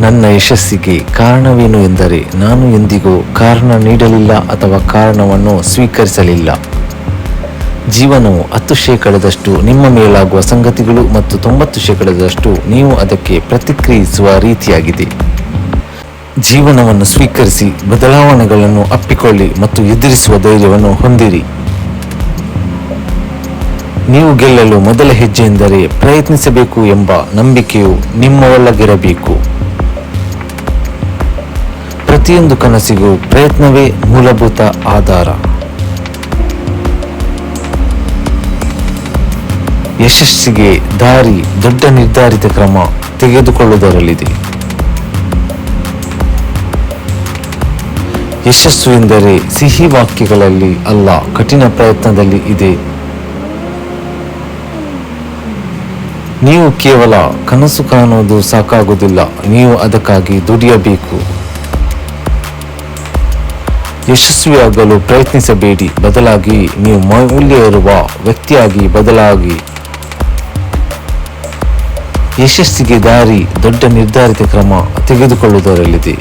ನನ್ನ ಯಶಸ್ಸಿಗೆ ಕಾರಣವೇನು ಎಂದರೆ ನಾನು ಎಂದಿಗೂ ಕಾರಣ ನೀಡಲಿಲ್ಲ ಅಥವಾ ಕಾರಣವನ್ನು ಸ್ವೀಕರಿಸಲಿಲ್ಲ. ಜೀವನವು ಹತ್ತು ಶೇಕಡದಷ್ಟು ನಿಮ್ಮ ಮೇಲಾಗುವ ಸಂಗತಿಗಳು ಮತ್ತು ತೊಂಬತ್ತು ಶೇಕಡದಷ್ಟು ನೀವು ಅದಕ್ಕೆ ಪ್ರತಿಕ್ರಿಯಿಸುವ ರೀತಿಯಾಗಿದೆ. ಜೀವನವನ್ನು ಸ್ವೀಕರಿಸಿ ಬದಲಾವಣೆಗಳನ್ನು ಅಪ್ಪಿಕೊಳ್ಳಿ ಮತ್ತು ಎದುರಿಸುವ ಧೈರ್ಯವನ್ನು ಹೊಂದಿರಿ. ನೀವು ಗೆಲ್ಲಲು ಮೊದಲ ಹೆಜ್ಜೆ ಎಂದರೆ ಪ್ರಯತ್ನಿಸಬೇಕು ಎಂಬ ನಂಬಿಕೆಯು ನಿಮ್ಮೊಳಗಿರಬೇಕು ಪ್ರತಿಯೊಂದು ಕನಸಿಗೂ ಪ್ರಯತ್ನವೇ ಮೂಲಭೂತ ಆಧಾರ. ಯಶಸ್ಸಿಗೆ ದಾರಿ, ದೊಡ್ಡ ನಿರ್ಧಾರಿತ ಕ್ರಮ ತೆಗೆದುಕೊಳ್ಳುವುದರಲ್ಲಿದೆ. ಯಶಸ್ಸು ಎಂದರೆ ಸಿಹಿ ವಾಕ್ಯಗಳಲ್ಲಿ ಅಲ್ಲ, ಕಠಿಣ ಪ್ರಯತ್ನದಲ್ಲಿ ಇದೆ. ನೀವು ಕೇವಲ ಕನಸು ಕಾಣುವುದು ಸಾಕಾಗುವುದಿಲ್ಲ, ನೀವು ಅದಕ್ಕಾಗಿ ದುಡಿಯಬೇಕು. ಯಶಸ್ವಿಯಾಗಲು ಪ್ರಯತ್ನಿಸಬೇಡಿ. ಬದಲಾಗಿ ನೀವು ಮೌಲ್ಯ ಇರುವ ವ್ಯಕ್ತಿಯಾಗಿ ಬದಲಾಗಿ ಯಶಸ್ಸಿಗೆ ದಾರಿ, ದೊಡ್ಡ ನಿರ್ಧಾರಿತ ಕ್ರಮ ತೆಗೆದುಕೊಳ್ಳುವುದರಲ್ಲಿದೆ.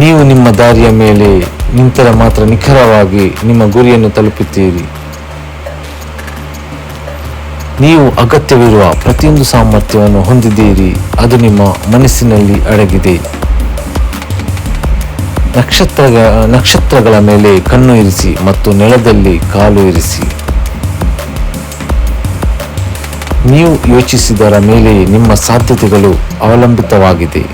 ನೀವು ನಿಮ್ಮ ದಾರಿಯ ಮೇಲೆ ನಿಂತರ ಮಾತ್ರ ನಿಖರವಾಗಿ ನಿಮ್ಮ ಗುರಿಯನ್ನು ತಲುಪುತ್ತೀರಿ. ನೀವು ಅಗತ್ಯವಿರುವ ಪ್ರತಿಯೊಂದು ಸಾಮರ್ಥ್ಯವನ್ನು ಹೊಂದಿದ್ದೀರಿ. ಅದು ನಿಮ್ಮ ಮನಸ್ಸಿನಲ್ಲಿ ಅಡಗಿದೆ. ನಕ್ಷತ್ರ ನಕ್ಷತ್ರಗಳ ಮೇಲೆ ಕಣ್ಣು ಇರಿಸಿ ಮತ್ತು ನೆಲದಲ್ಲಿ ಕಾಲು ಇರಿಸಿ. ನೀವು ಯೋಚಿಸಿದರ ಮೇಲೆ ನಿಮ್ಮ ಸಾಧ್ಯತೆಗಳು ಅವಲಂಬಿತವಾಗಿದೆ.